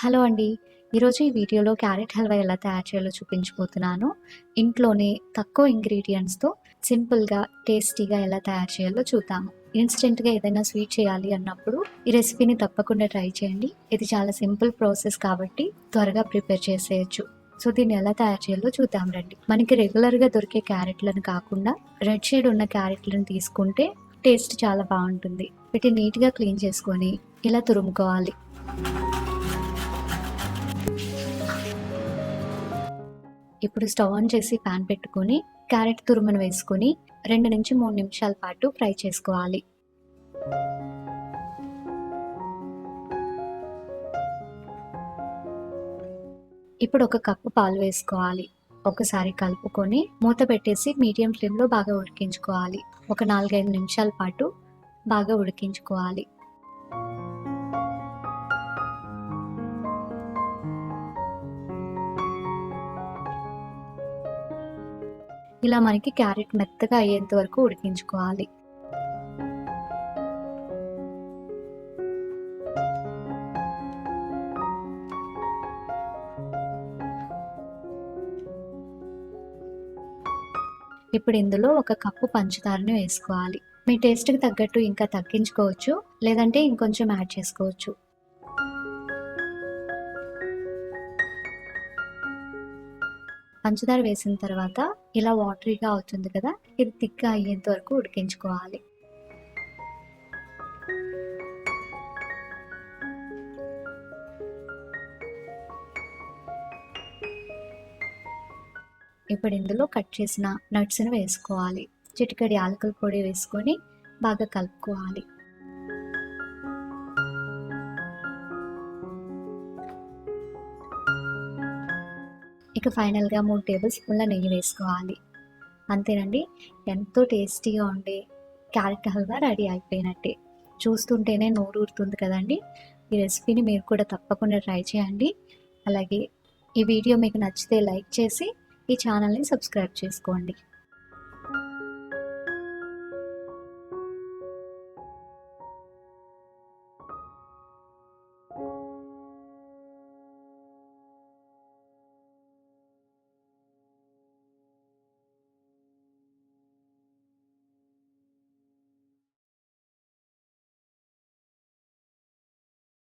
Hello అండి. ఈరోజు ఈ వీడియోలో క్యారెట్ హల్వా ఎలా తయారు చేయాలో చూపించబోతున్నాను. ఇంట్లోనే తక్కువ ఇంగ్రీడియంట్స్తో సింపుల్గా టేస్టీగా ఎలా తయారు చేయాలో చూద్దాము ఇన్స్టెంట్గా ఏదైనా స్వీట్ చేయాలి అన్నప్పుడు ఈ రెసిపీని తప్పకుండా ట్రై చేయండి. ఇది చాలా సింపుల్ ప్రాసెస్ కాబట్టి త్వరగా ప్రిపేర్ చేసేయచ్చు. సో దీన్ని ఎలా తయారు చేయాలో చూద్దాం రండి. మనకి రెగ్యులర్గా దొరికే క్యారెట్లను కాకుండా రెడ్ షేడ్ ఉన్న క్యారెట్లను తీసుకుంటే టేస్ట్ చాలా బాగుంటుంది. వీటిని నీట్గా క్లీన్ చేసుకొని ఇలా తురుముకోవాలి. ఇప్పుడు స్టవ్ ఆన్ చేసి ప్యాన్ పెట్టుకొని క్యారెట్ తురుమును వేసుకొని రెండు నుంచి మూడు నిమిషాల పాటు ఫ్రై చేసుకోవాలి. ఇప్పుడు ఒక కప్పు పాలు వేసుకోవాలి. ఒకసారి కలుపుకొని మూత పెట్టేసి మీడియం ఫ్లేమ్లో బాగా ఉడికించుకోవాలి. ఒక నాలుగైదు నిమిషాల పాటు బాగా ఉడికించుకోవాలి. ఇలా మనకి క్యారెట్ మెత్తగా అయ్యేంత వరకు ఉడికించుకోవాలి. ఇప్పుడు ఇందులో ఒక కప్పు పంచదారని వేసుకోవాలి. మీ టేస్ట్కి తగ్గట్టు ఇంకా తగ్గించుకోవచ్చు లేదంటే ఇంకొంచెం యాడ్ చేసుకోవచ్చు. పంచదార వేసిన తర్వాత ఇలా వాటరీగా అవుతుంది కదా ఇది థిక్గా అయ్యేంత వరకు ఉడికించుకోవాలి. ఇప్పుడు ఇందులో కట్ చేసిన నట్స్ని వేసుకోవాలి. చిటికడి ఆలకల పొడి వేసుకొని బాగా కలుపుకోవాలి. ఇక ఫైనల్గా మూడు టేబుల్ స్పూన్ల నెయ్యి వేసుకోవాలి. అంతేనండి? ఎంతో టేస్టీగా ఉండే క్యారెట్ హల్వా రెడీ అయిపోయినట్టే. చూస్తుంటేనే నోరు ఊరుతుంది కదండి? ఈ రెసిపీని మీరు కూడా తప్పకుండా ట్రై చేయండి. అలాగే ఈ వీడియో మీకు నచ్చితే లైక్ చేసి ఈ ఛానల్ని సబ్స్క్రైబ్ చేసుకోండి.